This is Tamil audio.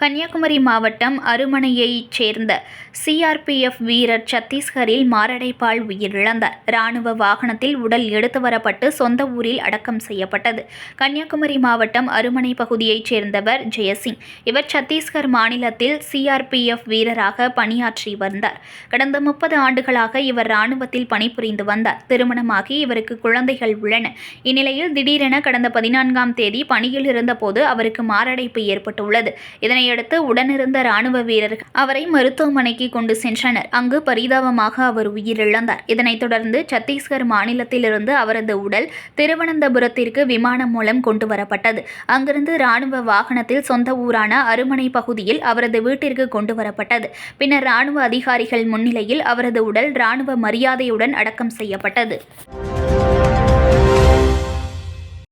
கன்னியாகுமரி மாவட்டம் அருமனையைச் சேர்ந்த சிஆர்பிஎஃப் வீரர் சத்தீஸ்கரில் மாரடைப்பால் உயிரிழந்தார் ராணுவ வாகனத்தில் உடல் எடுத்து வரப்பட்டு சொந்த ஊரில் அடக்கம் செய்யப்பட்டது. கன்னியாகுமரி மாவட்டம் அருமனை பகுதியைச் சேர்ந்தவர் ஜெயசிங். இவர் சத்தீஸ்கர் மாநிலத்தில் சிஆர்பிஎஃப் வீரராக பணியாற்றி வந்தார். கடந்த முப்பது ஆண்டுகளாக இவர் ராணுவத்தில் பணிபுரிந்து வந்தார். திருமணமாகி இவருக்கு குழந்தைகள் உள்ளன. இந்நிலையில் திடீரென கடந்த பதினான்காம் தேதி பணியில் இருந்தபோது அவருக்கு மாரடைப்பு ஏற்பட்டுள்ளது. இதனை இதனையடுத்து உடனிருந்த ராணுவ வீரர்கள் அவரை மருத்துவமனைக்கு கொண்டு சென்றனர். அங்கு பரிதாபமாக அவர் உயிரிழந்தார். இதனைத் தொடர்ந்து சத்தீஸ்கர் மாநிலத்திலிருந்து அவரது உடல் திருவனந்தபுரத்திற்கு விமானம் மூலம் கொண்டு வரப்பட்டது. அங்கிருந்து ராணுவ வாகனத்தில் சொந்த ஊரான அருமனை பகுதியில் அவரது வீட்டிற்கு கொண்டு வரப்பட்டது. பின்னர் ராணுவ அதிகாரிகள் முன்னிலையில் அவரது உடல் ராணுவ மரியாதையுடன் அடக்கம் செய்யப்பட்டது.